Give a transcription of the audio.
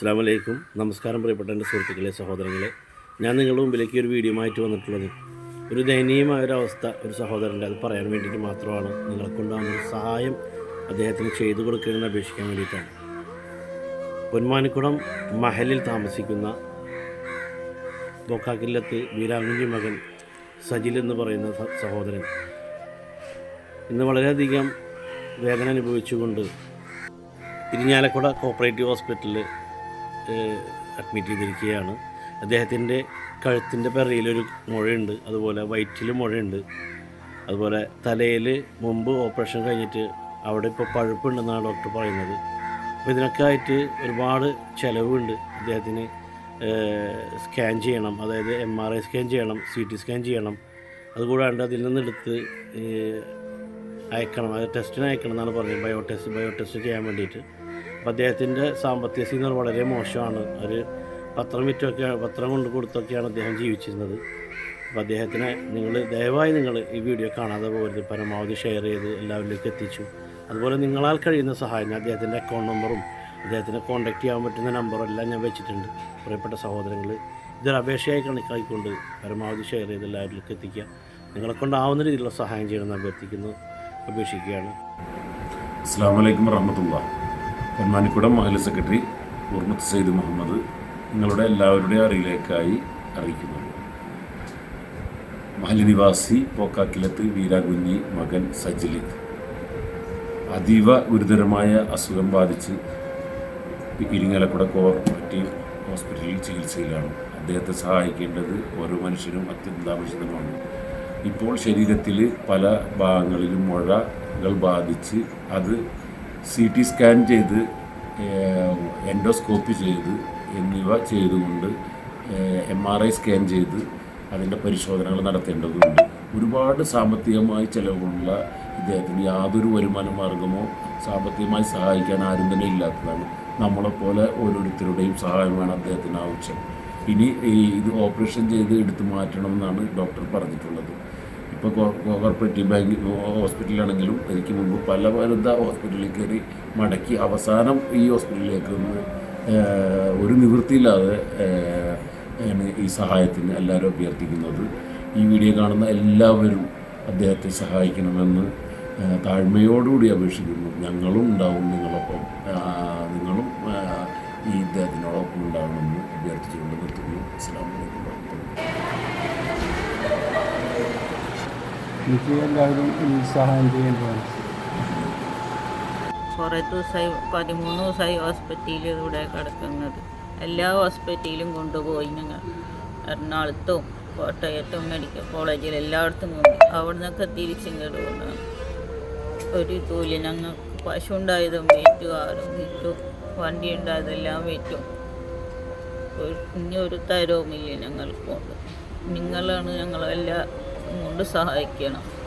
അസ്സാം വലൈക്കും നമസ്കാരം പ്രിയപ്പെട്ട എന്റെ സുഹൃത്തുക്കളെ സഹോദരങ്ങളെ. ഞാൻ നിങ്ങളുടെ മുമ്പിലേക്ക് ഒരു വീഡിയോ ആയിട്ട് വന്നിട്ടുള്ളത് ഒരു ദയനീയമായ ഒരു അവസ്ഥ ഒരു സഹോദരന്റെ അത് പറയാൻ വേണ്ടിയിട്ട് മാത്രമാണ് നിങ്ങളെ കൊണ്ടാകുന്ന ഒരു സഹായം അദ്ദേഹത്തിന് ചെയ്തു കൊടുക്കണമെന്ന് അപേക്ഷിക്കാൻ വേണ്ടിയിട്ടാണ്. പൊന്മാനിക്കുളം മഹലിൽ താമസിക്കുന്ന ബൊക്കാക്കില്ലത്ത് വീരാങ്കുഞ്ഞി മകൻ സജിൽ എന്ന് പറയുന്ന സഹോദരൻ. ഇന്ന് വളരെയധികം വേദന അനുഭവിച്ചുകൊണ്ട് ഇരിഞ്ഞാലക്കുട കോപ്പറേറ്റീവ് ഹോസ്പിറ്റലിൽ അഡ്മിറ്റ് ചെയ്തിരിക്കുകയാണ്. അദ്ദേഹത്തിന്റെ കഴുത്തിന്റെ പിറയിലൊരു മുഴയുണ്ട്. അതുപോലെ വയറ്റിൽ മുഴയുണ്ട്. അതുപോലെ തലയിൽ മുമ്പ് ഓപ്പറേഷൻ കഴിഞ്ഞിട്ട് അവിടെ ഇപ്പോൾ പഴുപ്പുണ്ടെന്നാണ് ഡോക്ടർ പറയുന്നത്. അപ്പോൾ ഇതിനൊക്കെ ആയിട്ട് ഒരുപാട് ചിലവുണ്ട്. അദ്ദേഹത്തിന് സ്കാൻ ചെയ്യണം. അതായത് എം ആർ ഐ സ്കാൻ ചെയ്യണം സി ടി സ്കാൻ ചെയ്യണം. അതുകൂടാണ്ട് അതിൽ നിന്നെടുത്ത് അയക്കണം അത് ടെസ്റ്റിന് അയക്കണം എന്നാണ് പറഞ്ഞത്. ബയോ ടെസ്റ്റ് ബയോ ടെസ്റ്റ് ചെയ്യാൻ വേണ്ടിയിട്ട്. അപ്പോൾ അദ്ദേഹത്തിന്റെ സാമ്പത്തിക സ്ഥിതി വളരെ മോശമാണ്. ഒരു പത്രം വിറ്റൊക്കെ പത്രം കൊണ്ട് കൊടുത്തൊക്കെയാണ് അദ്ദേഹം ജീവിച്ചിരുന്നത്. അപ്പോൾ അദ്ദേഹത്തിനെ നിങ്ങൾ ദയവായി നിങ്ങൾ ഈ വീഡിയോ കാണാതെ പോകരുത്. പരമാവധി ഷെയർ ചെയ്ത് എല്ലാവരിലേക്ക് എത്തിച്ചു. അതുപോലെ നിങ്ങളാൽ കഴിയുന്ന സഹായം അദ്ദേഹത്തിന്റെ അക്കൗണ്ട് നമ്പറും അദ്ദേഹത്തിനെ കോൺടാക്റ്റ് ചെയ്യാൻ പറ്റുന്ന നമ്പറും എല്ലാം ഞാൻ വെച്ചിട്ടുണ്ട്. പ്രിയപ്പെട്ട സഹോദരങ്ങൾ ഇതൊരു അപേക്ഷയായി കണക്കാക്കിക്കൊണ്ട് പരമാവധി ഷെയർ ചെയ്ത് എല്ലാവരിലേക്ക് എത്തിക്കുക. നിങ്ങളെ കൊണ്ടാവുന്ന രീതിയിലുള്ള സഹായം ചെയ്യണമെന്ന് അഭ്യർത്ഥിക്കുന്നു. അപേക്ഷിക്കുകയാണ്. അസ്സാം വലൈക്കും വറഹമത്തുള്ള പൊന്മാനിക്കുടം മഹല സെക്രട്ടറി ഉർമത്ത് സെയ്ദ് മുഹമ്മദ് നിങ്ങളുടെ എല്ലാവരുടെയും അറിയിലേക്കായി അറിയിക്കുന്നു. മഹലിനിവാസി നിവാസി പോക്കാക്കിലത്ത് വീരാകുഞ്ഞി മകൻ സജിലി. അതീവ ഗുരുതരമായ അസുഖം ബാധിച്ച് ഇരിങ്ങലക്കുട കോർപ്പറേറ്റീവ് ഹോസ്പിറ്റലിൽ ചികിത്സയിലാണ്. അദ്ദേഹത്തെ സഹായിക്കേണ്ടത് ഓരോ മനുഷ്യനും അത്യന്താപേക്ഷിതമാണ്. ഇപ്പോൾ ശരീരത്തിൽ പല ഭാഗങ്ങളിലും മുഴകൾ ബാധിച്ച് അത് സി ടി സ്കാൻ ചെയ്ത് എൻഡോസ്കോപ്പി ചെയ്ത് എന്നിവ ചെയ്തുകൊണ്ട് എം ആർ ഐ സ്കാൻ ചെയ്ത് അതിന്റെ പരിശോധനകൾ നടത്തേണ്ടതുണ്ട്. ഒരുപാട് സാമ്പത്തികമായി ചിലവുള്ള ഇദ്ദേഹത്തിന് യാതൊരു വരുമാന മാർഗമോ സാമ്പത്തികമായി സഹായിക്കാൻ ആരും തന്നെ ഇല്ലാത്തതാണ്. നമ്മളെപ്പോലെ ഓരോരുത്തരുടെയും സഹായമാണ് അദ്ദേഹത്തിന് ആവശ്യം. ഇനി ഇത് ഓപ്പറേഷൻ ചെയ്ത് എടുത്തു മാറ്റണം എന്നാണ് ഡോക്ടർ പറഞ്ഞിട്ടുള്ളത്. ഇപ്പോൾ കോർപ്പറേറ്റീവ് ബാങ്ക് ഹോസ്പിറ്റലാണെങ്കിലും എനിക്ക് മുമ്പ് പല വലുത ഹോസ്പിറ്റലിൽ കയറി മടക്കി അവസാനം ഈ ഹോസ്പിറ്റലിലേക്ക് ഒന്ന് ഒരു നിവൃത്തിയില്ലാതെ ആണ് ഈ സഹായത്തിന് എല്ലാവരും അഭ്യർത്ഥിക്കുന്നത്. ഈ വീഡിയോ കാണുന്ന എല്ലാവരും അദ്ദേഹത്തെ സഹായിക്കണമെന്ന് താഴ്മയോടുകൂടി അപേക്ഷിക്കുന്നു. ഞങ്ങളും ഉണ്ടാവും നിങ്ങളൊപ്പം. നിങ്ങളും ഈ എനിക്ക് എല്ലാവരും സഹായം ചെയ്യേണ്ടതാണ് കുറേ ദിവസമായി പതിമൂന്ന് ദിവസമായി ഹോസ്പിറ്റലിൽ ഇവിടെ കിടക്കുന്നത്. എല്ലാ ഹോസ്പിറ്റലിലും കൊണ്ടുപോയി ഞങ്ങൾ. എറണാകുളത്തും കോട്ടയത്തും മെഡിക്കൽ കോളേജിൽ എല്ലായിടത്തും കൊണ്ട് അവിടെ നിന്നൊക്കെ തിരിച്ചിങ്ങോട്ട് കൊണ്ടാണ് ഒരു തൂലി ഞങ്ങൾക്ക് പശു ഉണ്ടായതും വിറ്റു ആരും വിറ്റു വണ്ടി ഉണ്ടായതെല്ലാം വിറ്റു. ഇനി ഒരു തരവുമില്ല ഞങ്ങൾക്ക് കൊണ്ട്. നിങ്ങളാണ് ഞങ്ങളെല്ലാം കൊണ്ട് സഹായിക്കണം.